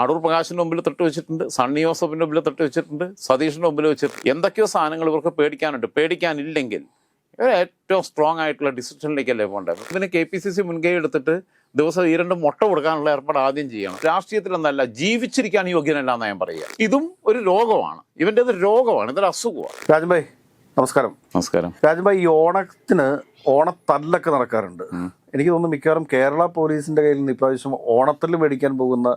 അടൂർ പ്രകാശിന്റെ മുമ്പിൽ തൊട്ട് വെച്ചിട്ടുണ്ട് സണ്ണി ജോസഫിന്റെ മുമ്പിൽ തൊട്ട് വെച്ചിട്ടുണ്ട് സതീഷിന്റെ മുമ്പിൽ വെച്ചിട്ടുണ്ട്. എന്തൊക്കെയോ സാധനങ്ങൾ ഇവർക്ക് പേടിക്കാനുണ്ട്. പേടിക്കാനില്ലെങ്കിൽ ഏറ്റവും സ്ട്രോങ് ആയിട്ടുള്ള ഡിസിഷനിലേക്കല്ലേ പോകേണ്ടത് ഇതിന് കെ പി സി സി മുൻകൈ എടുത്തിട്ട് ദിവസം ഈ രണ്ട് മുട്ട കൊടുക്കാനുള്ള ഏർപ്പാട് ആദ്യം ചെയ്യണം. രാഷ്ട്രീയത്തിൽ എന്നല്ല ജീവിച്ചിരിക്കാൻ യോഗ്യനല്ല എന്ന് ഞാൻ പറയുക. ഇതും ഒരു രോഗമാണ്. ഇവന്റെ ഒരു രോഗമാണ് ഇതൊരു അസുഖമാണ്. രാജൻഭായ് നമസ്കാരം. നമസ്കാരം. രാജൻഭായ് ഈ ഓണത്തിന് ഓണത്തല്ലൊക്കെ നടക്കാറുണ്ട്. എനിക്ക് തോന്നുന്നു മിക്കവാറും കേരള പോലീസിന്റെ കയ്യിൽ നിന്ന് ഇപ്രാവശ്യം ഓണത്തിൽ മേടിക്കാൻ പോകുന്ന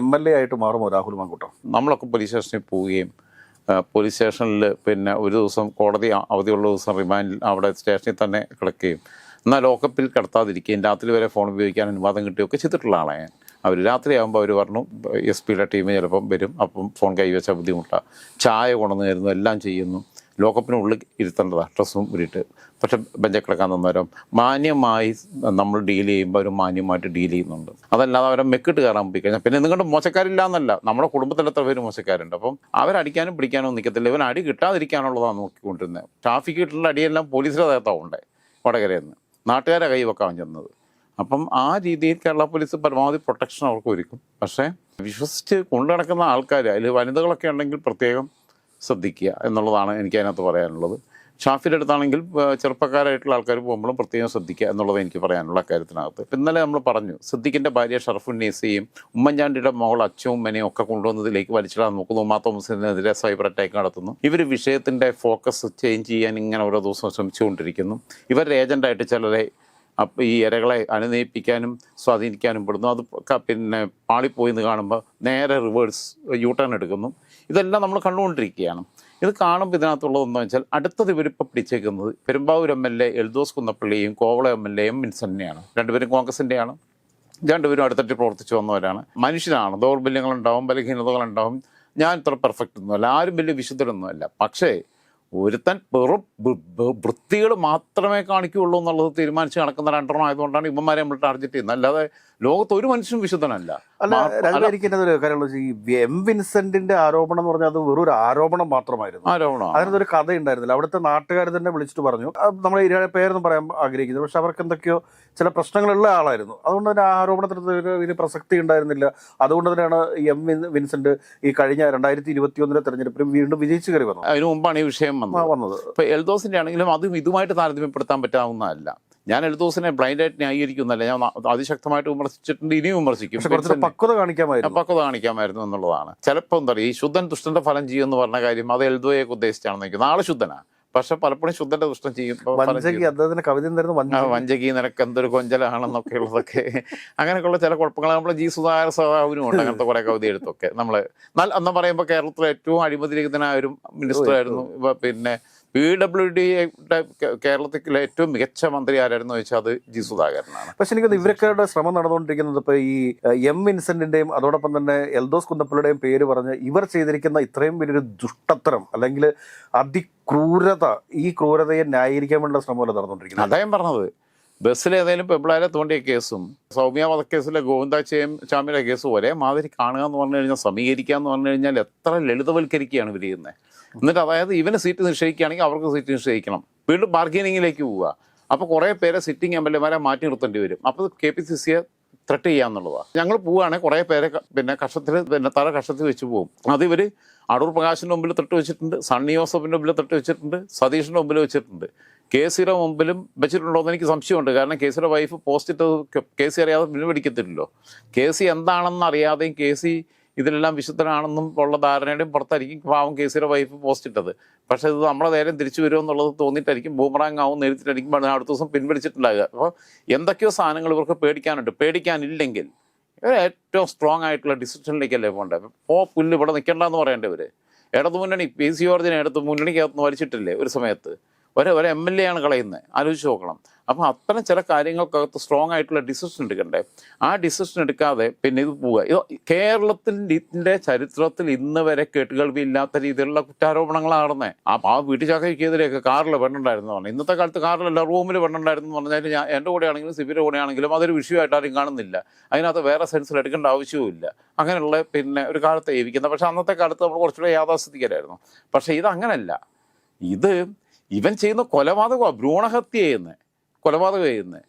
എം എൽ എ ആയിട്ട് മാറുമോ രാഹുൽ മാങ്കൂട്ടം? നമ്മളൊക്കെ പോലീസ് സ്റ്റേഷനിൽ പോവുകയും പോലീസ് സ്റ്റേഷനിൽ പിന്നെ ഒരു ദിവസം കോടതി അവധിയുള്ള ദിവസം റിമാൻഡിൽ അവിടെ സ്റ്റേഷനിൽ തന്നെ കിടക്കുകയും എന്നാൽ ലോക്കപ്പിൽ കിടത്താതിരിക്കുകയും രാത്രി വരെ ഫോൺ ഉപയോഗിക്കാൻ അനുവാദം കിട്ടുകയൊക്കെ ചെയ്തിട്ടുള്ള ആളാണ് ഞാൻ. അവർ രാത്രിയാകുമ്പോൾ അവർ പറഞ്ഞു എസ് പിയുടെ ടീം ചിലപ്പം വരും അപ്പം ഫോൺ കൈവച്ച ബുദ്ധിമുട്ടാണ് ചായ കൊണ്ടുവന്ന് തരുന്നു എല്ലാം ചെയ്യുന്നു. ലോക്കപ്പിനുള്ളിൽ ഇരുത്തേണ്ടതാണ് ഡ്രസ്സും ഊരിയിട്ട് പക്ഷെ ബെഞ്ചിൽ കിടക്കാൻ തന്നവരും മാന്യമായി നമ്മൾ ഡീൽ ചെയ്യുമ്പോൾ അവർ മാന്യമായിട്ട് ഡീൽ ചെയ്യുന്നുണ്ട്. അതല്ലാതെ അവരെ മെക്കിട്ട് കയറാൻ പോയി കഴിഞ്ഞാൽ പിന്നെ നിങ്ങളുടെ മോശക്കാരില്ല എന്നല്ല നമ്മുടെ കുടുംബത്തിൽ എത്ര പേര് മോശക്കാരുണ്ട്? അപ്പം അവരടിക്കാനും പിടിക്കാനും നിൽക്കത്തില്ല ഇവൻ അടി കിട്ടാതിരിക്കാനുള്ളതാണ് നോക്കിക്കൊണ്ടിരുന്നത് ട്രാഫിക് കിട്ടുന്ന അടിയെല്ലാം പോലീസിന്റെ ഉണ്ട് വടകരയിൽ നിന്ന് നാട്ടുകാരെ കൈ വെക്കാൻ ചെന്നത്. അപ്പം ആ രീതിയിൽ കേരള പോലീസ് പരമാവധി പ്രൊട്ടക്ഷൻ അവർക്ക് ഒരുക്കും. പക്ഷേ വിശ്വസിച്ച് കൊണ്ടു നടക്കുന്ന ആൾക്കാർ അതിൽ വനിതകളൊക്കെ ഉണ്ടെങ്കിൽ പ്രത്യേകം ശ്രദ്ധിക്കുക എന്നുള്ളതാണ് എനിക്ക് അതിനകത്ത് പറയാനുള്ളത്. ഷാഫിന്റെ അടുത്താണെങ്കിൽ ചെറുപ്പക്കാരായിട്ടുള്ള ആൾക്കാർ പോകുമ്പോഴും പ്രത്യേകം ശ്രദ്ധിക്കുക എന്നുള്ളത് എനിക്ക് പറയാനുള്ള കാര്യത്തിനകത്ത്. ഇന്നലെ നമ്മൾ പറഞ്ഞു സിദ്ദിഖിന്റെ ഭാര്യ ഷറഫുന്നീസയും ഉമ്മൻചാണ്ടിയുടെ മകൾ അച്ഛവും മെനയും ഒക്കെ കൊണ്ടുവന്നതിലേക്ക് വലിച്ചിടാൻ നോക്കുന്നു. ഉമ്മാ തോമസിനെതിരെ സൈബർ അറ്റാക്ക് നടത്തുന്നു. ഇവർ വിഷയത്തിന്റെ ഫോക്കസ് ചേഞ്ച് ചെയ്യാൻ ഇങ്ങനെ ഓരോ ദിവസവും ശ്രമിച്ചുകൊണ്ടിരിക്കുന്നു. ഇവരുടെ ഏജന്റായിട്ട് ചിലരെ അപ്പം ഈ ഇരകളെ അനുനയിപ്പിക്കാനും സ്വാധീനിക്കാനും പെടുന്നു. അത് പിന്നെ പാളിപ്പോയി എന്ന് കാണുമ്പോൾ നേരെ റിവേഴ്സ് യൂ ടേൺ എടുക്കുന്നു. ഇതെല്ലാം നമ്മൾ കണ്ടുകൊണ്ടിരിക്കുകയാണ്. ഇത് കാണുമ്പോൾ ഇതിനകത്തുള്ളത് എന്താണെന്ന് വെച്ചാൽ അടുത്തത് ഇവരിപ്പോൾ പിടിച്ചേക്കുന്നത് Perumbavoor M L A Eldhose കുന്നപ്പള്ളിയും Kovalam M L A M വിൻസെന്റെയാണ് രണ്ടുപേരും കോൺഗ്രസിന്റെയാണ് രണ്ടുപേരും അടുത്തിട്ട് പ്രവർത്തിച്ചു വന്നവരാണ്. മനുഷ്യനാണ് ദൗർബല്യങ്ങളുണ്ടാവും ബലഹീനതകളുണ്ടാവും. ഞാൻ ഇത്ര പെർഫെക്റ്റ് ഒന്നുമല്ല. ആരും വലിയ വിശുദ്ധരൊന്നുമല്ല. പക്ഷേ ഒരുത്തൻ വെറും വൃത്തികൾ മാത്രമേ കാണിക്കുകയുള്ളൂ എന്നുള്ളത് തീരുമാനിച്ച് നടക്കുന്ന രണ്ടെണ്ണം ആയതുകൊണ്ടാണ് ഇവന്മാരെ നമ്മൾ ടാർഗറ്റ് ചെയ്യുന്നത്. അല്ലാതെ ലോകത്ത് ഒരു മനുഷ്യനും വിശുദ്ധനല്ല. അല്ല എനിക്ക് ഒരു കാര്യമുള്ള ഈ എം വിൻസെന്റിന്റെ ആരോപണം എന്ന് പറഞ്ഞാൽ അത് വെറും ഒരു ആരോപണം മാത്രമായിരുന്നു. ആരോപണം അതിനൊരു കഥ ഉണ്ടായിരുന്നില്ല. അവിടുത്തെ നാട്ടുകാർ തന്നെ വിളിച്ചിട്ട് പറഞ്ഞു. "ആ, നമ്മൾ ഇരയുടെ പേരൊന്നും പറയാൻ ആഗ്രഹിക്കുന്നു പക്ഷെ അവർക്ക് എന്തൊക്കെയോ ചില പ്രശ്നങ്ങളുള്ള ആളായിരുന്നു. അതുകൊണ്ട് തന്നെ ആരോപണത്തിന് ഒരു- പ്രസക്തി ഉണ്ടായിരുന്നില്ല. അതുകൊണ്ട് തന്നെയാണ് എം വിൻ- വിൻസെന്റ് ഈ കഴിഞ്ഞ രണ്ടായിരത്തി ഇരുപത്തി ഒന്നിലെ തെരഞ്ഞെടുപ്പിൽ വീണ്ടും വിജയിച്ചു കയറി വന്നത്. അതിനു മുമ്പാണ് ഈ വിഷയം വന്നത്. വന്നത്. ഇപ്പൊ എൽദോസിന്റെ ആണെങ്കിലും അതും ഇതുമായിട്ട് താരതമ്യപ്പെടുത്താൻ പറ്റാവുന്നതല്ല. ഞാൻ എൽദോസിനെ ബ്ലൈൻഡായിട്ട് ന്യായീകരിക്കുന്നല്ല ഞാൻ അതിശക്തമായിട്ട് വിമർശിച്ചിട്ടുണ്ട് ഇനിയും വിമർശിക്കും. പക്വത കാണിക്കാമായിരുന്നു. പക്വത കാണിക്കാമായിരുന്നു എന്നുള്ളതാണ്. ചിലപ്പോൾ എന്താ പറയുക ഈ ശുദ്ധൻ ദുഷ്ടന്റെ ഫലം ചെയ്യുമെന്ന് പറഞ്ഞ കാര്യം അത് എൽദോയൊക്കെ ഉദ്ദേശിച്ചാണെന്ന് നിൽക്കുന്നത് നാളെ ശുദ്ധനാ. പക്ഷെ പലപ്പോഴും ശുദ്ധന്റെ ദുഷ്ടം ചെയ്യും. വഞ്ചകി നിനക്ക് എന്തൊരു കൊഞ്ചലാണെന്നൊക്കെ ഉള്ളതൊക്കെ. അങ്ങനെയൊക്കെയുള്ള ചില കുഴപ്പങ്ങൾ നമ്മളെ ജി സുധാകര സഹാവിനും ഉണ്ട്. അങ്ങനത്തെ കുറെ കവിത എഴുത്തൊക്കെ. നമ്മൾ എന്നാൽ അന്ന് പറയുമ്പോൾ കേരളത്തിലെ ഏറ്റവും അഴിമതിരഹിതനായ ഒരു മിനിസ്റ്റർ ആയിരുന്നു. ഇവ പിന്നെ പി ഡബ്ല്യു ഡി കേരളത്തിലെ ഏറ്റവും മികച്ച മന്ത്രി ആരായിരുന്നു ചോദിച്ചാൽ അത് ജി സുധാകരനാണ്. പക്ഷെ എനിക്ക് ഇവരൊക്കെ ശ്രമം നടന്നുകൊണ്ടിരിക്കുന്നത് ഇപ്പൊ ഈ എം വിൻസെന്റിന്റെയും അതോടൊപ്പം തന്നെ എൽദോസ് കുന്നപ്പള്ളിയുടെയും പേര് പറഞ്ഞ് ഇവർ ചെയ്തിരിക്കുന്ന ഇത്രയും വലിയൊരു ദുഷ്ടത്തരം അല്ലെങ്കിൽ അതിക്രൂരത ഈ ക്രൂരതയെ ന്യായീകരിക്കാൻ വേണ്ട ശ്രമമല്ല നടന്നുകൊണ്ടിരിക്കുന്നത്? അദ്ദേഹം പറഞ്ഞത്. ബസ്സിൽ ഏതെങ്കിലും പെമ്പിളാരെ തോണ്ടിയ കേസും സൗമ്യ വധക്കേസിലെ ഗോവിന്ദാച്ചയും ചാമിയുടെ കേസും ഒരേ മാതിരി കാണുക എന്ന് പറഞ്ഞു കഴിഞ്ഞാൽ സമീകരിക്കുക എന്ന് പറഞ്ഞു കഴിഞ്ഞാൽ എത്ര ലളിതവൽക്കരിക്കുകയാണ് ഇവർ ചെയ്യുന്നത്. എന്നിട്ട് അതായത് ഇവന് സീറ്റ് നിശ്ചയിക്കുകയാണെങ്കിൽ അവർക്ക് സീറ്റ് നിശ്ചയിക്കണം. വീണ്ടും ബാർഗനിങ്ങിലേക്ക് പോവുക. അപ്പോൾ കുറേ പേരെ സിറ്റിംഗ് എം എൽ എമാരെ മാറ്റി നിർത്തേണ്ടി വരും. അപ്പോൾ കെ പി സി സിയെ ത്രെട്ട് ചെയ്യാന്നുള്ളതാണ് ഞങ്ങൾ പോവുകയാണെങ്കിൽ കുറേ പേരെ പിന്നെ കഷത്തിൽ പിന്നെ തല കഷത്തിൽ വെച്ച് പോകും അത് ഇവർ അടൂർ പ്രകാശിന്റെ മുമ്പിൽ തൊട്ട് വെച്ചിട്ടുണ്ട് സണ്ണി ജോസഫിന്റെ മുമ്പിൽ തൊട്ട് വെച്ചിട്ടുണ്ട് സതീഷിന്റെ മുമ്പിൽ വെച്ചിട്ടുണ്ട്. കെ സിയുടെ മുമ്പിലും വെച്ചിട്ടുണ്ടോ എന്ന് എനിക്ക് സംശയമുണ്ട്. കാരണം കെ സിയുടെ വൈഫ് പോസ്റ്റ് കെ സി അറിയാതെ പിൻവലിക്കത്തില്ലല്ലോ. കെ സി എന്താണെന്ന് അറിയാതെയും കെ സി ഇതിലെല്ലാം വിശുദ്ധനാണെന്നും ഉള്ള ധാരണയുടെയും പുറത്തായിരിക്കും പാവം കെ സിയുടെ വൈഫ് പോസ്റ്റ് ഇട്ടത്. പക്ഷേ ഇത് നമ്മളെ നേരം തിരിച്ചു വരുമെന്നുള്ളത് തോന്നിയിട്ടായിരിക്കും ബൂമറാങ് ആവും നേരിട്ടിട്ടായിരിക്കും അടുത്ത ദിവസം പിൻവലിച്ചിട്ടുണ്ടാകുക അപ്പോൾ എന്തൊക്കെയോ സാധനങ്ങൾ ഇവർക്ക് പേടിക്കാനുണ്ട്. പേടിക്കാനില്ലെങ്കിൽ ഏറ്റവും സ്ട്രോങ് ആയിട്ടുള്ള ഡിസിഷനിലേക്കല്ലേ പോകേണ്ടത് ഓ പുല്ല് ഇവിടെ നിൽക്കേണ്ടെന്ന് പറയേണ്ടവർ ഇടതു മുന്നണി പി സി ജോർജിനെ എടുത്ത് മുന്നണിക്കകത്ത് വലിച്ചിട്ടില്ലേ ഒരു സമയത്ത്? ഒരു ഒരു എം എൽ എ ആണ് കളയുന്നത്. ആലോചിച്ച് നോക്കണം. അപ്പം അത്തരം ചില കാര്യങ്ങൾക്കകത്ത് സ്ട്രോങ് ആയിട്ടുള്ള ഡിസിഷൻ എടുക്കണ്ടേ? ആ ഡിസിഷൻ എടുക്കാതെ പിന്നെ ഇത് പോവുക. ഇത് കേരളത്തിന്റെ ചരിത്രത്തിൽ ഇന്ന് വരെ കേട്ടുകേൾവി ഇല്ലാത്ത രീതിയിലുള്ള കുറ്റാരോപണങ്ങളാണ് നടന്നത് ആ ആ വീട്ടിൽ ചാക്കയ്ക്കെതിരെയൊക്കെ കാറിൽ പെണ്ണുണ്ടായിരുന്നു പറഞ്ഞു. ഇന്നത്തെ കാലത്ത് കാറിലല്ല റൂമിൽ പെണ്ണുണ്ടായിരുന്നു എന്ന് പറഞ്ഞാൽ ഞാൻ എന്റെ കൂടെ ആണെങ്കിലും സിബിയുടെ കൂടെ ആണെങ്കിലും അതൊരു വിഷയമായിട്ട് ആരും കാണുന്നില്ല. അതിനകത്ത് വേറെ സെൻസിൽ എടുക്കേണ്ട ആവശ്യവുമില്ല അങ്ങനെയുള്ള പിന്നെ ഒരു കാലത്ത് ജീവിക്കുന്നത് പക്ഷേ അന്നത്തെ കാലത്ത് നമ്മൾ കുറച്ചുകൂടെ യാഥാസ്ഥിതികരായിരുന്നു. പക്ഷേ ഇത് അങ്ങനല്ല ഇത് ഇവൻ ചെയ്യുന്ന കൊലപാതകമാണ് ഭ്രൂണഹത്യ ചെയ്യുന്നത് കൊലപാതകം ചെയ്യുന്നത്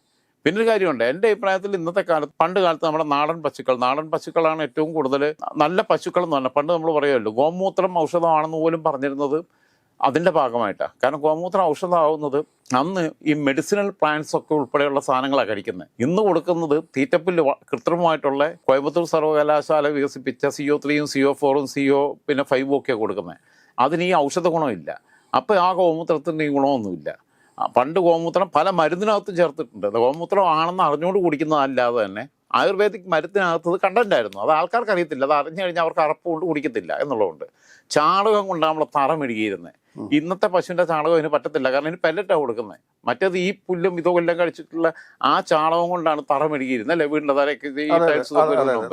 പിന്നൊരു കാര്യമുണ്ട് എന്റെ അഭിപ്രായത്തിൽ ഇന്നത്തെ കാലത്ത് പണ്ട് കാലത്ത് നമ്മുടെ നാടൻ പശുക്കൾ നാടൻ പശുക്കളാണ് ഏറ്റവും കൂടുതൽ നല്ല പശുക്കൾ എന്ന് പറഞ്ഞാൽ പണ്ട് നമ്മൾ പറയുമല്ലോ ഗോമൂത്രം ഔഷധമാണെന്ന് പോലും പറഞ്ഞിരുന്നത് അതിന്റെ ഭാഗമായിട്ടാണ്. കാരണം ഗോമൂത്രം ഔഷധമാവുന്നത് അന്ന് ഈ മെഡിസിനൽ പ്ലാന്റ്സ് ഒക്കെ ഉൾപ്പെടെയുള്ള സാധനങ്ങളാണ് കഴിക്കുന്നത്. ഇന്ന് കൊടുക്കുന്നത് തീറ്റപ്പിൽ കൃത്രിമമായിട്ടുള്ള കോയമ്പത്തൂർ സർവകലാശാല വികസിപ്പിച്ച സി ഒ ത്രീയും സി ഒ ഫോറും സി ഒ പിന്നെ ഫൈവും ഒക്കെയാണ് കൊടുക്കുന്നത്. അതിന് ഈ ഔഷധ ഗുണമില്ല. അപ്പോൾ ആ ഗോമൂത്രത്തിന്റെ ഗുണമൊന്നുമില്ല. പണ്ട് ഗോമൂത്രം പല മരുന്നിനകത്തും ചേർത്തിട്ടുണ്ട്. അത് ഗോമൂത്രം ആണെന്ന് അറിഞ്ഞുകൊണ്ട് കുടിക്കുന്നതല്ലാതെ തന്നെ ആയുർവേദിക് മരുന്നിനകത്ത് അത് കണ്ടന്റ് ആയിരുന്നു അത് ആൾക്കാർക്ക് അറിയത്തില്ല. അത് അറിഞ്ഞു കഴിഞ്ഞാൽ അവർക്ക് അറപ്പ് കൊണ്ട് കുടിക്കത്തില്ല എന്നുള്ളതുകൊണ്ട്. ചാണകം കൊണ്ടാണ് നമ്മൾ തറ മെഴുകിയിരുന്നത് ഇന്നത്തെ പശുവിന്റെ ചാണകം അതിന് പറ്റത്തില്ല. കാരണം ഇതിന് പെല്ലറ്റാണ് കൊടുക്കുന്നത് മറ്റേത് ഈ പുല്ലും ഇതോ കൊല്ലം കഴിച്ചിട്ടുള്ള ആ ചാണകം കൊണ്ടാണ് തറ മെഴുകിയിരുന്നത് അല്ലെ? വീടിന്റെ തലയൊക്കെ.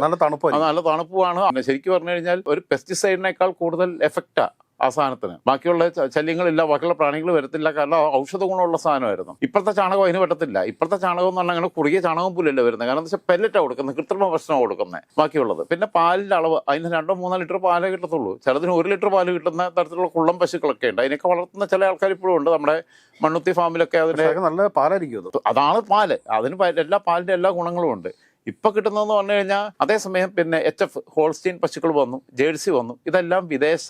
നല്ല തണുപ്പാണ് നല്ല തണുപ്പാണ് ശരിക്കും പറഞ്ഞു കഴിഞ്ഞാൽ ഒരു പെസ്റ്റിസൈഡിനേക്കാൾ കൂടുതൽ എഫക്റ്റാ ആ സാധനത്തിന് ബാക്കിയുള്ള ശല്യങ്ങളില്ല ബാക്കിയുള്ള പ്രാണികൾ വരത്തില്ല. കാരണം ഔഷധ ഗുണമുള്ള സാധനമായിരുന്നു. ഇപ്പോഴത്തെ ചാണകം അതിന് പറ്റത്തില്ല. ഇപ്പോഴത്തെ ചാണകം എന്ന് പറഞ്ഞാൽ അങ്ങനെ കുറുകിയ ചാണകം പുല്ലല്ലേ വരുന്നത്. കാരണം വെച്ചാൽ പെല്ലറ്റാണ് കൊടുക്കുന്നത്. കൃത്രിമ ഭക്ഷണമാണ് കൊടുക്കുന്നത് ബാക്കിയുള്ളത്. പിന്നെ പാലിന്റെ അളവ് അതിന് രണ്ടോ മൂന്നോ ലിറ്റർ പാലേ കിട്ടത്തുള്ളൂ. ചിലതിന് ഒരു ലിറ്റർ പാൽ കിട്ടുന്ന തരത്തിലുള്ള കുള്ളം പശുക്കളൊക്കെ ഉണ്ട്. അതിനൊക്കെ വളർത്തുന്ന ചില ആൾക്കാർ ഇപ്പോഴും ഉണ്ട്. നമ്മുടെ മണ്ണുത്തി ഫാമിലൊക്കെ അതിന്റെ നല്ല പാലായിരിക്കും അതാണ് പാൽ. അതിന് എല്ലാ പാലിന്റെ എല്ലാ ഗുണങ്ങളും ഉണ്ട്. ഇപ്പൊ കിട്ടുന്നതെന്ന് പറഞ്ഞു കഴിഞ്ഞാൽ അതേസമയം പിന്നെ എച്ച് എഫ് ഹോൾസ്റ്റീൻ പശുക്കൾ വന്നു ജേഴ്സി വന്നു. ഇതെല്ലാം വിദേശ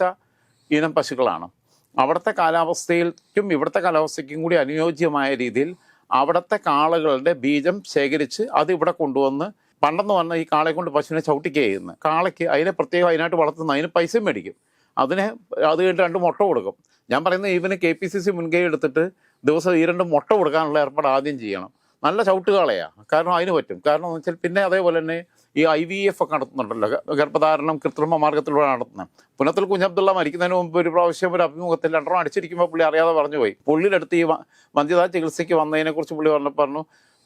ഇനം പശുക്കളാണ്. അവിടുത്തെ കാലാവസ്ഥയിലേക്കും ഇവിടുത്തെ കാലാവസ്ഥയ്ക്കും കൂടി അനുയോജ്യമായ രീതിയിൽ അവിടുത്തെ കാളകളുടെ ബീജം ശേഖരിച്ച് അത് ഇവിടെ കൊണ്ടുവന്ന് പണ്ടെന്ന് പറഞ്ഞാൽ ഈ കാളയെ കൊണ്ട് പശുവിനെ ചവിട്ടിക്കുക ചെയ്യുന്നത് കാളയ്ക്ക് അതിനെ പ്രത്യേകം അതിനായിട്ട് വളർത്തുന്ന അതിന് പൈസയും മേടിക്കും. അതിനെ അത് കഴിഞ്ഞ് രണ്ട് മുട്ട കൊടുക്കും. ഞാൻ പറയുന്നത് ഇവന് കെ പി സി സി മുൻകൈ എടുത്തിട്ട് ദിവസം ഈ രണ്ട് മുട്ട കൊടുക്കാനുള്ള ഏർപ്പാട് ആദ്യം ചെയ്യണം. നല്ല ചവിട്ടുകാളയാണ് കാരണം അതിന് പറ്റും. കാരണം എന്ന് വെച്ചാൽ പിന്നെ അതേപോലെ തന്നെ ഈ ഐ വി എഫ് ഒക്കെ നടത്തുന്നുണ്ടല്ലോ. ഗർഭധാരണം കൃത്രിമ മാർഗത്തിലൂടെ നടത്തുന്നത്. പുനത്തിൽ കുഞ്ഞബ്ദുള്ള മരിക്കുന്നതിന് മുമ്പ് ഒരു പ്രാവശ്യം ഒരു അഭിമുഖത്തിൽ രണ്ടെണ്ണം അടിച്ചിരിക്കുമ്പോൾ പുള്ളി അറിയാതെ പറഞ്ഞു പോയി. പുള്ളിയുടെ ഈ വന്ധ്യതാ ചികിത്സയ്ക്ക് വന്നതിനെ കുറിച്ച് പുള്ളി പറഞ്ഞു പറഞ്ഞു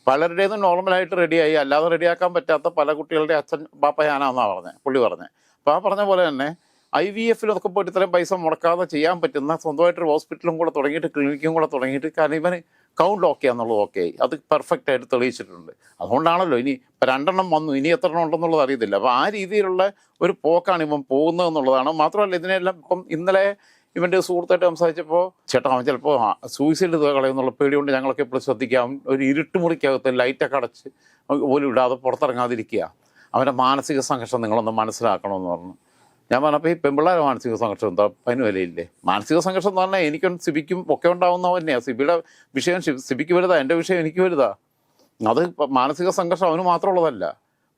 പലരുടേതും നോർമലായിട്ട് റെഡിയായി. അല്ലാതെ റെഡിയാക്കാൻ പറ്റാത്ത പല കുട്ടികളുടെ അച്ഛൻ പാപ്പ ഞാനാന്നാണ് പറഞ്ഞത് പുള്ളി പറഞ്ഞത് അപ്പോൾ ആ പറഞ്ഞ പോലെ തന്നെ ഐ വി എഫിലൊക്കെ പോയിട്ട് ഇത്രയും പൈസ മുടക്കാതെ ചെയ്യാൻ പറ്റുന്ന സ്വന്തമായിട്ടൊരു ഹോസ്പിറ്റലും കൂടെ തുടങ്ങിയിട്ട് ക്ലിനിക്കും കൂടെ തുടങ്ങിയിട്ട് കാരണം ഇവന് കൗണ്ട് ഓക്കെ എന്നുള്ളത് ഓക്കെ അത് പെർഫെക്റ്റ് ആയിട്ട് തെളിയിച്ചിട്ടുണ്ട്. അതുകൊണ്ടാണല്ലോ ഇനി ഇപ്പം രണ്ടെണ്ണം വന്നു. ഇനി എത്ര എണ്ണം ഉണ്ടെന്നുള്ളത് അറിയത്തില്ല. അപ്പോൾ ആ രീതിയിലുള്ള ഒരു പോക്കാണ് ഇവൻ പോകുന്നത് എന്നുള്ളതാണ്. മാത്രമല്ല ഇതിനെല്ലാം ഇപ്പം ഇന്നലെ ഇവന്റെ സുഹൃത്തായിട്ട് സംസാരിച്ചപ്പോൾ ചേട്ടാ അവൻ ചിലപ്പോൾ സൂയിസൈഡ് കളയുന്നുള്ള പേടി കൊണ്ട് ഞങ്ങളൊക്കെ എപ്പോഴും ശ്രദ്ധിക്കാം. ഒരു ഇരുട്ട് മുറിക്കകത്ത് ലൈറ്റൊക്കെ അടച്ച് പോലും ഇടാതെ പുറത്തിറങ്ങാതിരിക്കുക. അവന്റെ മാനസിക സംഘർഷം നിങ്ങളൊന്ന് മനസ്സിലാക്കണമെന്ന് പറഞ്ഞു. ഞാൻ പറഞ്ഞപ്പോൾ ഈ പെമ്പിള്ളേരെ മാനസിക സംഘർഷം എന്താ? അതിന് വിലയില്ലേ? മാനസിക സംഘർഷം എന്ന് പറഞ്ഞാൽ എനിക്കും സിബിക്കും ഒക്കെ ഉണ്ടാവുന്ന തന്നെയാണ് സിബിയുടെ വിഷയം സിബിക്ക് വലുതാ എന്റെ വിഷയം എനിക്ക് വലുതാ. അത് മാനസിക സംഘർഷം അവന് മാത്രമുള്ളതല്ല.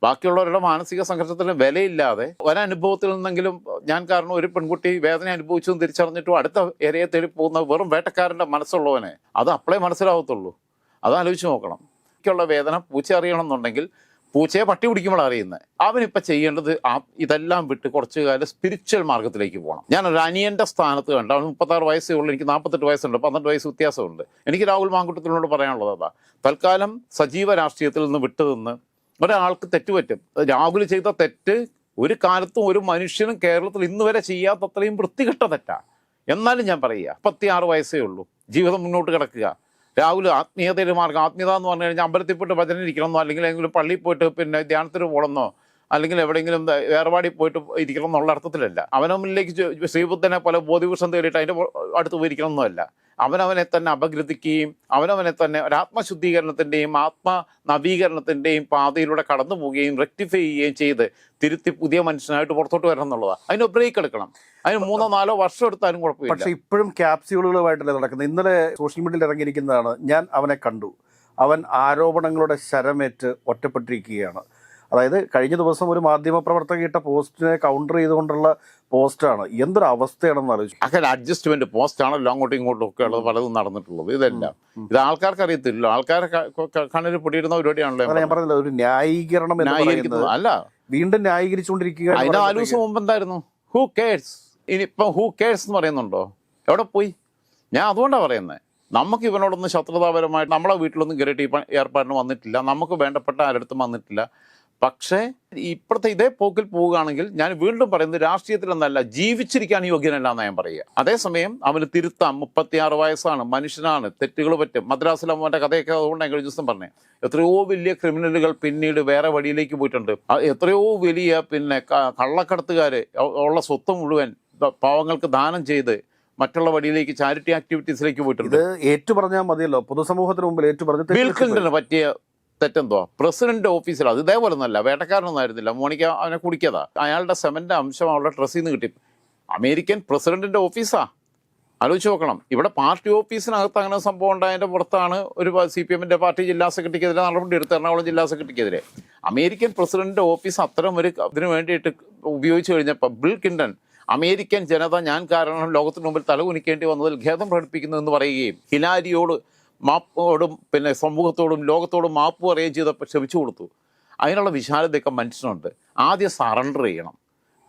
ബാക്കിയുള്ളവരുടെ മാനസിക സംഘർഷത്തിന് വിലയില്ലാതെ ഒരനുഭവത്തിൽ നിന്നെങ്കിലും ഞാൻ കാരണം ഒരു പെൺകുട്ടി വേദന അനുഭവിച്ചു എന്ന് തിരിച്ചറിഞ്ഞിട്ടും അടുത്ത ഏരിയയെ തേടി പോകുന്ന വെറും വേട്ടക്കാരന്റെ മനസ്സുള്ളവനെ അത് അപ്പളേ മനസ്സിലാവത്തുള്ളൂ. അത് ആലോചിച്ച് നോക്കണം. എനിക്കുള്ള വേദന പൂച്ച അറിയണമെന്നുണ്ടെങ്കിൽ പൂച്ചയെ പട്ടി പിടിക്കുമ്പോൾ അറിയുന്നത് അവനിപ്പോൾ ചെയ്യേണ്ടത് ആ ഇതെല്ലാം വിട്ട് കുറച്ച് കാലം സ്പിരിച്വൽ മാർഗത്തിലേക്ക് പോകണം ഞാൻ ഒരു അനിയന്റെ സ്ഥാനത്ത് കണ്ട് അവന് മുപ്പത്താറ് വയസ്സേ ഉള്ളൂ എനിക്ക് നാൽപ്പത്തെട്ട് വയസ്സുണ്ട് പന്ത്രണ്ട് വയസ്സ് വ്യത്യാസമുണ്ട്. എനിക്ക് രാഹുൽ മാങ്കുട്ടത്തിനോട് പറയാനുള്ളത് അതാ. തൽക്കാലം സജീവ രാഷ്ട്രീയത്തിൽ നിന്ന് വിട്ടു നിന്ന് ഒരാൾക്ക് തെറ്റുപറ്റും രാഹുൽ ചെയ്ത തെറ്റ് ഒരു കാലത്തും ഒരു മനുഷ്യനും കേരളത്തിൽ ഇന്ന് വരെ ചെയ്യാത്തത്രയും വൃത്തികെട്ട തെറ്റാ. എന്നാലും ഞാൻ പറയുക മുപ്പത്തിയാറ് വയസ്സേ ഉള്ളൂ. ജീവിതം മുന്നോട്ട് കിടക്കുക. രാഹുൽ ആത്മീയതയുടെ മാർഗം ആത്മീയത എന്ന് പറഞ്ഞു കഴിഞ്ഞാൽ അമ്പലത്തിൽ പോയിട്ട് ഭജന ഇരിക്കണമെന്നോ അല്ലെങ്കിൽ ഏതെങ്കിലും പള്ളിയിൽ പോയിട്ട് പിന്നെ ധ്യാനത്തിന് പോകണമെന്നോ അല്ലെങ്കിൽ എവിടെയെങ്കിലും വേറെപാടി പോയിട്ട് ഇരിക്കണം എന്നുള്ള അർത്ഥത്തിലല്ല അവനമ്മിലേക്ക് ശ്രീബുദ്ധനെ പോലെ ബോധിവൃഷം തേടിയിട്ട് അതിന്റെ അടുത്ത് പോയിരിക്കണം പോയിരിക്കണമെന്നല്ല അവനവനെ തന്നെ അപഗ്രഥിക്കുകയും അവനവനെ തന്നെ ഒരാത്മശുദ്ധീകരണത്തിന്റെയും ആത്മ നവീകരണത്തിന്റെയും പാതയിലൂടെ കടന്നു പോവുകയും റെക്ടിഫൈ ചെയ്യുകയും ചെയ്ത് തിരുത്തി പുതിയ മനുഷ്യനായിട്ട് പുറത്തോട്ട് വരണം എന്നുള്ളതാണ് അതിന് ബ്രേക്ക് എടുക്കണം. അതിന് മൂന്നോ നാലോ വർഷം എടുത്താലും കുഴപ്പമില്ല. പക്ഷേ ഇപ്പോഴും ക്യാപ്സ്യൂളുകളുമായിട്ടല്ലേ നടക്കുന്നത്? ഇന്നലെ സോഷ്യൽ മീഡിയയിൽ ഇറങ്ങിയിരിക്കുന്നതാണ് ഞാൻ അവനെ കണ്ടു. അവൻ ആരോപണങ്ങളുടെ ശരമേറ്റ് ഒറ്റപ്പെട്ടിരിക്കുകയാണ്. അതായത് കഴിഞ്ഞ ദിവസം ഒരു മാധ്യമ പ്രവർത്തക ഇട്ട പോസ്റ്റിനെ കൗണ്ടർ ചെയ്തുകൊണ്ടുള്ള പോസ്റ്റാണ്. എന്തൊരു അവസ്ഥയാണെന്ന് ആലോചിച്ചു. അങ്ങനെ അഡ്ജസ്റ്റ്മെന്റ് പോസ്റ്റ് ആണല്ലോ അങ്ങോട്ടും ഇങ്ങോട്ടും ഒക്കെ ഉള്ളത് പലതും നടന്നിട്ടുള്ളത്. ഇതെല്ലാം. ഇത് ആൾക്കാർക്ക് അറിയത്തില്ല ആൾക്കാരെ കണ്ണിൽ പൊടിയിടുന്ന പരിപാടിയാണല്ലോ ഞാൻ പറഞ്ഞില്ല ഒരു ന്യായീകരണം ന്യായീകരിക്കുന്നത് അല്ല. വീണ്ടും ന്യായീകരിച്ചുകൊണ്ടിരിക്കുക അതിന് നാല് ദിവസം മുമ്പ് എന്തായിരുന്നു ഹൂ കേഴ്സ് ഇനിയിപ്പം ഹൂ കേഴ്സ് എന്ന് പറയുന്നുണ്ടോ? എവിടെ പോയി? ഞാൻ അതുകൊണ്ടാണ് പറയുന്നത് നമുക്ക് ഇവനോടൊന്നും ശത്രുതാപരമായിട്ട് നമ്മളെ വീട്ടിലൊന്നും ഗ്രേറ്റ് ഏർപ്പാടിന് വന്നിട്ടില്ല. നമുക്ക് വേണ്ടപ്പെട്ട ആരടുത്തും വന്നിട്ടില്ല. പക്ഷേ ഇപ്പോഴത്തെ ഇതേ പോക്കിൽ പോവുകയാണെങ്കിൽ ഞാൻ വീണ്ടും പറയുന്നത് രാഷ്ട്രീയത്തിലൊന്നല്ല ജീവിച്ചിരിക്കാൻ യോഗ്യനല്ല എന്ന് ഞാൻ പറയുക. അതേസമയം അവന് തിരുത്താം മുപ്പത്തിയാറ് വയസ്സാണ് മനുഷ്യനാണ് തെറ്റുകൾ പറ്റും. മദ്രാസിലെ മോന്റെ കഥയൊക്കെ അതുകൊണ്ട് ഞാൻ കഴിഞ്ഞ ദിവസം പറഞ്ഞേ. എത്രയോ വലിയ ക്രിമിനലുകൾ പിന്നീട് വേറെ വഴിയിലേക്ക് പോയിട്ടുണ്ട്. എത്രയോ വലിയ പിന്നെ കള്ളക്കടത്തുകാർ ഉള്ള സ്വത്ത് മുഴുവൻ പാവങ്ങൾക്ക് ദാനം ചെയ്ത് മറ്റുള്ള വഴിയിലേക്ക് ചാരിറ്റി ആക്ടിവിറ്റീസിലേക്ക് പോയിട്ടുണ്ട്. ഏറ്റു പറഞ്ഞാൽ മതിയല്ലോ. പൊതുസമൂഹത്തിന് മുമ്പിൽ ഏറ്റു പറഞ്ഞു ബിൽ ക്ലിന്റന് പറ്റിയ തെറ്റെന്തോ? പ്രസിഡന്റ് ഓഫീസിൽ അത് ഇതേപോലെ ഒന്നല്ല വേട്ടക്കാരനൊന്നും ആയിരുന്നില്ല. മോണിക്ക അവനെ കുടിക്കതാ. അയാളുടെ സെമന്റെ അംശം അവളുടെ ഡ്രസ്സിൽ നിന്ന് കിട്ടി. അമേരിക്കൻ പ്രസിഡന്റിന്റെ ഓഫീസാ? ആലോചിച്ച് നോക്കണം. ഇവിടെ പാർട്ടി ഓഫീസിനകത്ത് അങ്ങനെ സംഭവം ഉണ്ടായതിന്റെ പുറത്താണ് ഒരു സി പി എമ്മിന്റെ പാർട്ടി ജില്ലാ സെക്രട്ടറിക്കെതിരെ നടപടി എടുത്ത് എറണാകുളം ജില്ലാ സെക്രട്ടറിക്കെതിരെ. അമേരിക്കൻ പ്രസിഡന്റിന്റെ ഓഫീസ് അത്തരം ഒരു അതിനു വേണ്ടിയിട്ട് ഉപയോഗിച്ചു കഴിഞ്ഞപ്പോൾ ബിൽ കിൻഡൻ അമേരിക്കൻ ജനത ഞാൻ കാരണം ലോകത്തിന് മുമ്പിൽ തലകുനിക്കേണ്ടി വന്നതിൽ ഖേദം പ്രകടിപ്പിക്കുന്നു എന്ന് പറയുകയും ഹിലാരിയോട് മാപ്പോടും പിന്നെ സമൂഹത്തോടും ലോകത്തോടും മാപ്പ് പറയുകയും ചെയ്തപ്പോൾ ക്ഷമിച്ചു കൊടുത്തു. അതിനുള്ള വിശാലതയൊക്കെ മനുഷ്യനുണ്ട്. ആദ്യം സറണ്ടർ ചെയ്യണം.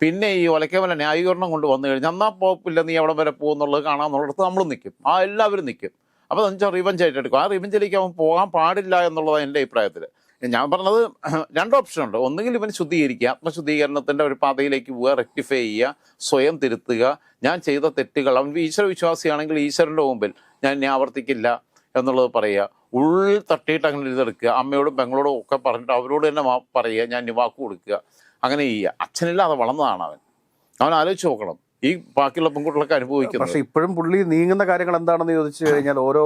പിന്നെ ഈ ഒലക്കേമല ന്യായീകരണം കൊണ്ട് വന്നു കഴിഞ്ഞാൽ എന്നാൽ പോപ്പില്ല നീ എവിടെ വരെ പോകുന്നുള്ളത് കാണാമെന്നുള്ളിടത്ത് നമ്മൾ നിൽക്കും ആ എല്ലാവരും നിൽക്കും അപ്പോൾ എന്ന് വെച്ചാൽ റിവഞ്ച് ആയിട്ട് എടുക്കും. ആ റിവഞ്ചിലേക്ക് അവൻ പോകാൻ പാടില്ല എന്നുള്ളതാണ് എന്റെ അഭിപ്രായത്തിൽ ഞാൻ പറഞ്ഞത് രണ്ട് ഓപ്ഷൻ ഉണ്ട്. ഒന്നുകിൽ ഇവൻ ശുദ്ധീകരിക്കുക. ആത്മശുദ്ധീകരണത്തിന്റെ ഒരു പാതയിലേക്ക് പോവുക റെക്ടിഫൈ ചെയ്യുക സ്വയം തിരുത്തുക. ഞാൻ ചെയ്ത തെറ്റുകൾ. അവൻ ഈശ്വര വിശ്വാസിയാണെങ്കിൽ ഈശ്വരന്റെ മുമ്പിൽ ഞാൻ ആവർത്തിക്കില്ല. എന്നുള്ളത് പറയുക. ഉള്ളിൽ തട്ടിയിട്ട് അങ്ങനെ ഇതെടുക്കുക. അമ്മയോടും പെങ്ങളോടും ഒക്കെ പറഞ്ഞിട്ട് അവരോട് തന്നെ പറയുക. ഞാൻ വാക്ക് കൊടുക്കുക. അങ്ങനെ ചെയ്യുക. അച്ഛനില്ലാതെ വളർന്നതാണ് അവൻ. അവൻ ആലോചിച്ച് നോക്കണം. ഈ ബാക്കിയുള്ള പെൺകുട്ടികളൊക്കെ അനുഭവിക്കുന്നത്. പക്ഷെ ഇപ്പോഴും പുള്ളി നീങ്ങുന്ന കാര്യങ്ങൾ എന്താണെന്ന് ചോദിച്ചു കഴിഞ്ഞാൽ ഓരോ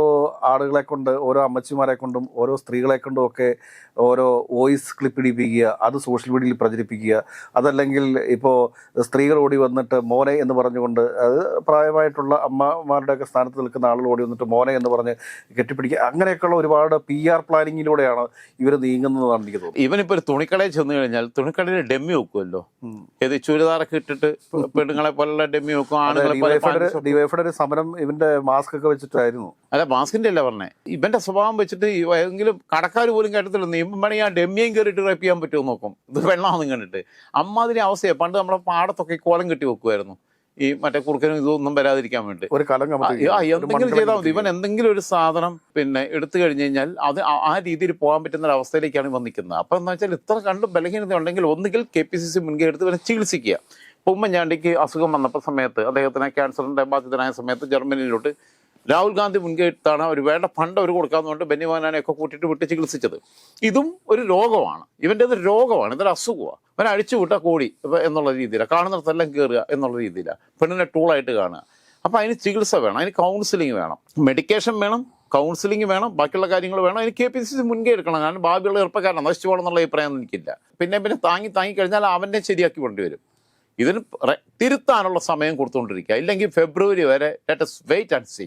ആളുകളെ കൊണ്ട് ഓരോ അമ്മച്ചിമാരെ കൊണ്ടും ഓരോ സ്ത്രീകളെ കൊണ്ടും ഒക്കെ ഓരോ വോയിസ് ക്ലിപ്പ് ഇടിപ്പിക്കുക അത് സോഷ്യൽ മീഡിയയിൽ പ്രചരിപ്പിക്കുക അതല്ലെങ്കിൽ ഇപ്പോൾ സ്ത്രീകൾ ഓടി വന്നിട്ട് മോനെ എന്ന് പറഞ്ഞുകൊണ്ട് അത് പ്രായമായിട്ടുള്ള അമ്മമാരുടെയൊക്കെ സ്ഥാനത്ത് നിൽക്കുന്ന ആളുകൾ ഓടി വന്നിട്ട് മോനെ എന്ന് പറഞ്ഞ് കെട്ടിപ്പിടിക്കുക അങ്ങനെയൊക്കെയുള്ള ഒരുപാട് പി ആർ പ്ലാനിങ്ങിലൂടെയാണ് ഇവർ നീങ്ങുന്നതാണ് എനിക്ക് തോന്നുന്നത്. ഇവനിപ്പോൾ ഒരു തുണിക്കടയിൽ ചെന്ന് കഴിഞ്ഞാൽ തുണിക്കടയിൽ ഡെമ്മി വെക്കുമല്ലോ. ഏത് ചുരിദാറൊക്കെ ഇട്ടിട്ട് പെണ്ണുങ്ങളെ പോലുള്ള ഡിവൈഫൈയുടെ ഒരു സമരം ഇവന്റെ മാസ്ക് ഒക്കെ വെച്ചിട്ടായിരുന്നു. അല്ല മാസ്കിന്റെ അല്ല പറഞ്ഞേ. ഇവന്റെ സ്വഭാവം വെച്ചിട്ട് എങ്കിലും കടക്കാർ പോലും കേട്ടത്തില്ല ഇപ്പം വേണമെങ്കിൽ ആ ഡെമ്മിയും കയറിയിട്ട് റേപ്പ് ചെയ്യാൻ പറ്റുമോ നോക്കും. ഇത് വെള്ളമാണെന്ന് കണ്ടിട്ട്. അമ്മാതിരി അവസ്ഥയാണ് പണ്ട് നമ്മുടെ പാടത്തൊക്കെ കോലം കെട്ടി വെക്കുമായിരുന്നു ഈ മറ്റേ കുറുക്കനും ഇതൊന്നും വരാതിരിക്കാൻ വേണ്ടി ഒരു എന്തെങ്കിലും ചെയ്താൽ മതി. ഇവൻ എന്തെങ്കിലും ഒരു സാധനം പിന്നെ എടുത്തു കഴിഞ്ഞു കഴിഞ്ഞാൽ അത് ആ- രീതിയിൽ പോകാൻ പറ്റുന്ന ഒരു അവസ്ഥയിലേക്കാണ് വന്നിരിക്കുന്നത് അപ്പം എന്താ വെച്ചാൽ ഇത്ര കണ്ടും ബലഹീനത ഉണ്ടെങ്കിൽ ഒന്നുകിൽ കെ പി സി സി മുൻകൈ എടുത്ത് ഇവനെ ചികിത്സിക്കുക. ഉമ്മൻചാണ്ടിക്ക് അസുഖം വന്നപ്പോൾ സമയത്ത് അദ്ദേഹത്തിന് ക്യാൻസറിന്റെ ബാധിതനായ സമയത്ത് ജർമ്മനിയിലോട്ട് രാഹുൽ ഗാന്ധി മുൻകൈത്താണ് അവർ വേണ്ട ഫണ്ട് അവർ കൊടുക്കാമെന്നുകൊണ്ട് ബെന്നി മോഹനാനെ ഒക്കെ കൂട്ടിയിട്ട് വിട്ട് ചികിത്സിച്ചത്. ഇതും ഒരു രോഗമാണ്. ഇവന്റെ ഒരു രോഗമാണ്. ഇതൊരു അസുഖമാണ് ഇവനെ അഴിച്ചു വിട്ടാൽ കോടി എന്നുള്ള രീതിയിലാണ് കാണുന്നിടത്തെല്ലാം കയറുക എന്നുള്ള രീതിയിലാണ് പെണ്ണിനെ ടൂളായിട്ട് കാണുക. അപ്പോൾ അതിന് ചികിത്സ വേണം. അതിന് കൗൺസിലിംഗ് വേണം. മെഡിക്കേഷൻ വേണം കൗൺസിലിംഗ് വേണം ബാക്കിയുള്ള കാര്യങ്ങൾ വേണം. അതിന് കെ പി സി സി മുൻകൈ എടുക്കണം. കാരണം ഭാവിയുള്ള ചെറുപ്പക്കാരനാണ് നശിച്ചു പോകണം എന്നുള്ള അഭിപ്രായം എനിക്കില്ല. പിന്നെ പിന്നെ താങ്ങി താങ്ങി കഴിഞ്ഞാൽ അവനെ ശരിയാക്കി കൊണ്ടുവരും. ഇതിന് തിരുത്താനുള്ള സമയം കൊടുത്തുകൊണ്ടിരിക്കുക. ഇല്ലെങ്കിൽ ഫെബ്രുവരി വരെ let us wait and see